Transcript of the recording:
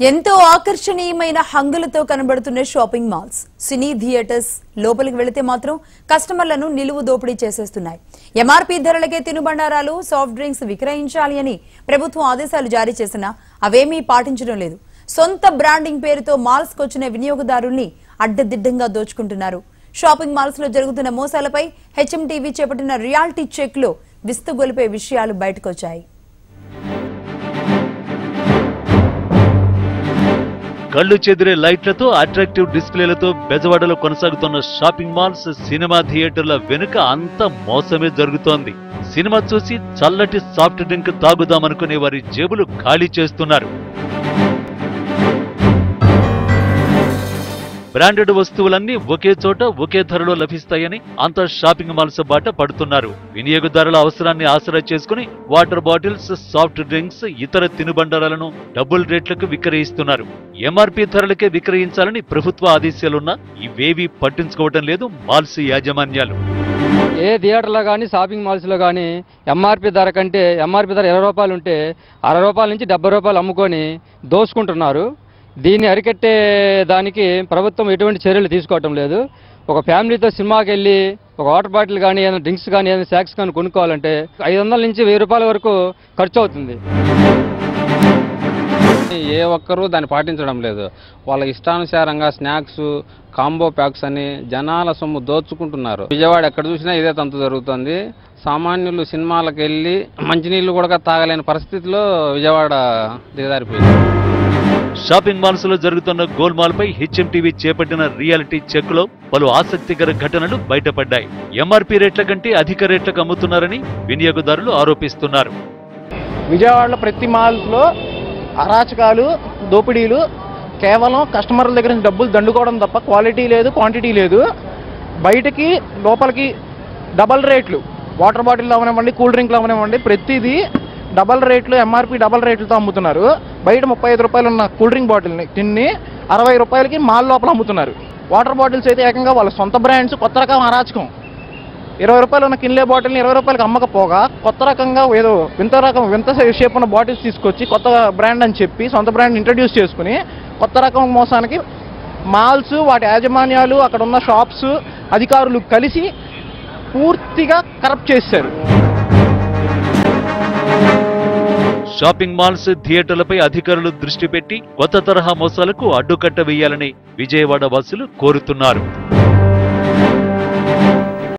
ఎంతో ఆకర్షణీయమైన హంగులతో కనబడుతున్న షాపింగ్ మాల్స్. సినీ థియేటర్స్ లోపలికి వెళితే మాత్రం కస్టమర్లను నిలువు దోపిడీ చేసేస్తున్నాయి. ఎంఆర్పీ ధరలకే తినుబండారాలు సాఫ్ట్ డ్రింక్స్ విక్రయించాలి అని ప్రభుత్వం ఆదేశాలు జారీ చేసినా అవేమీ పాటించడం లేదు. సొంత బ్రాండింగ్ పేరుతో మాల్స్ వచ్చిన వినియోగదారుల్ని అడ్డదిడ్డంగా దోచుకుంటున్నారు. షాపింగ్ మాల్స్లో జరుగుతున్న మోసాలపై హెచ్ఎంటీవీ చేపట్టిన రియాలిటీ చెక్లో విస్తుగొలిపే విషయాలు బయటకొచ్చాయి. కళ్ళు చెదిరే లైట్లతో అట్రాక్టివ్ డిస్ప్లేలతో బెజవాడలో కొనసాగుతున్న షాపింగ్ మాల్స్ సినిమా థియేటర్ల వెనుక అంత మోసమే జరుగుతోంది. సినిమా చూసి చల్లటి సాఫ్ట్ డ్రింక్ తాగుదామనుకునే వారి జేబులు ఖాళీ చేస్తున్నారు. బ్రాండెడ్ వస్తువులన్నీ ఒకే చోట ఒకే ధరలో లభిస్తాయని అంతా షాపింగ్ మాల్స్ బాట పడుతున్నారు. వినియోగదారుల అవసరాన్ని ఆసరా చేసుకుని వాటర్ బాటిల్స్ సాఫ్ట్ డ్రింక్స్ ఇతర తినుబండారాలను డబుల్ రేట్లకు విక్రయిస్తున్నారు. ఎంఆర్పీ ధరలకే విక్రయించాలని ప్రభుత్వ ఆదేశాలున్నా ఇవేవీ పట్టించుకోవడం లేదు మాల్స్ యాజమాన్యాలు. ఏ థియేటర్లో కానీ షాపింగ్ మాల్స్లో కానీ ఎంఆర్పి ధర కంటే ఎంఆర్పి ధర ఇరవై రూపాయలు ఉంటే అరవై రూపాయల నుంచి డెబ్బై రూపాయలు అమ్ముకొని దోసుకుంటున్నారు దీన్ని అరికట్టే దానికి ప్రభుత్వం ఎటువంటి చర్యలు తీసుకోవటం లేదు. ఒక ఫ్యామిలీతో సినిమాకి వెళ్ళి ఒక వాటర్ బాటిల్ కానీ ఏదైనా డ్రింక్స్ కానీ ఏదైనా స్నాక్స్ కానీ కొనుక్కోవాలంటే ఐదు వందల నుంచి వెయ్యి రూపాయల వరకు ఖర్చు అవుతుంది. ఏ ఒక్కరూ దాన్ని పాటించడం లేదు. వాళ్ళ ఇష్టానుసారంగా స్నాక్స్ కాంబో ప్యాక్స్ అని జనాల సొమ్ము దోచుకుంటున్నారు. విజయవాడ ఎక్కడ చూసినా ఇదే తంతు జరుగుతుంది. సామాన్యులు సినిమాలకు వెళ్ళి మంచినీళ్ళు కూడా తాగలేని పరిస్థితిలో విజయవాడ దిగదారిపోయింది షాపింగ్ మాల్స్లో జరుగుతున్న గోల్మాల్ పై హెచ్ఎంటీవీ చేపట్టిన రియాలిటీ చెక్లో పలు ఆసక్తికర ఘటనలు బయటపడ్డాయి. ఎంఆర్పీ రేట్ల కంటే అధిక రేట్లకు అమ్ముతున్నారని వినియోగదారులు ఆరోపిస్తున్నారు. విజయవాడలో ప్రతి మాల్స్లో అరాచకాలు దోపిడీలు కేవలం కస్టమర్ల దగ్గర నుంచి డబ్బులు దండుకోవడం తప్ప క్వాలిటీ లేదు క్వాంటిటీ లేదు. బయటకి లోపలికి డబల్ రేట్లు. వాటర్ బాటిల్ అవనివ్వండి కూల్ డ్రింక్లు అవనివ్వండి ప్రతిదీ డబల్ రేట్లు ఎంఆర్పి డబల్ రేట్లతో అమ్ముతున్నారు. బయట ముప్పై ఐదు రూపాయలు ఉన్న కూల్ డ్రింక్ బాటిల్ని తిన్ని అరవై రూపాయలకి మాల్ లోపల అమ్ముతున్నారు. వాటర్ బాటిల్స్ అయితే ఏకంగా వాళ్ళ సొంత బ్రాండ్స్ కొత్త రకం అరాచకం. ఇరవై రూపాయలు ఉన్న కిన్లే బాటిల్ని ఇరవై రూపాయలకి అమ్మకపోగా కొత్త రకంగా ఏదో వింత రకం వింత షేప్ ఉన్న బాటిల్స్ తీసుకొచ్చి కొత్త బ్రాండ్ అని చెప్పి సొంత బ్రాండ్ ఇంట్రడ్యూస్ చేసుకుని కొత్త రకం మోసానికి మాల్స్ వాటి యాజమాన్యాలు అక్కడ ఉన్న షాప్స్ అధికారులు కలిసి పూర్తిగా కరప్ట్ చేశారు. షాపింగ్ మాల్స్ థియేటర్లపై అధికారులు దృష్టి పెట్టి కొత్త తరహా మోసాలకు అడ్డుకట్ట వేయాలని విజయవాడ వాసులు కోరుతున్నారు.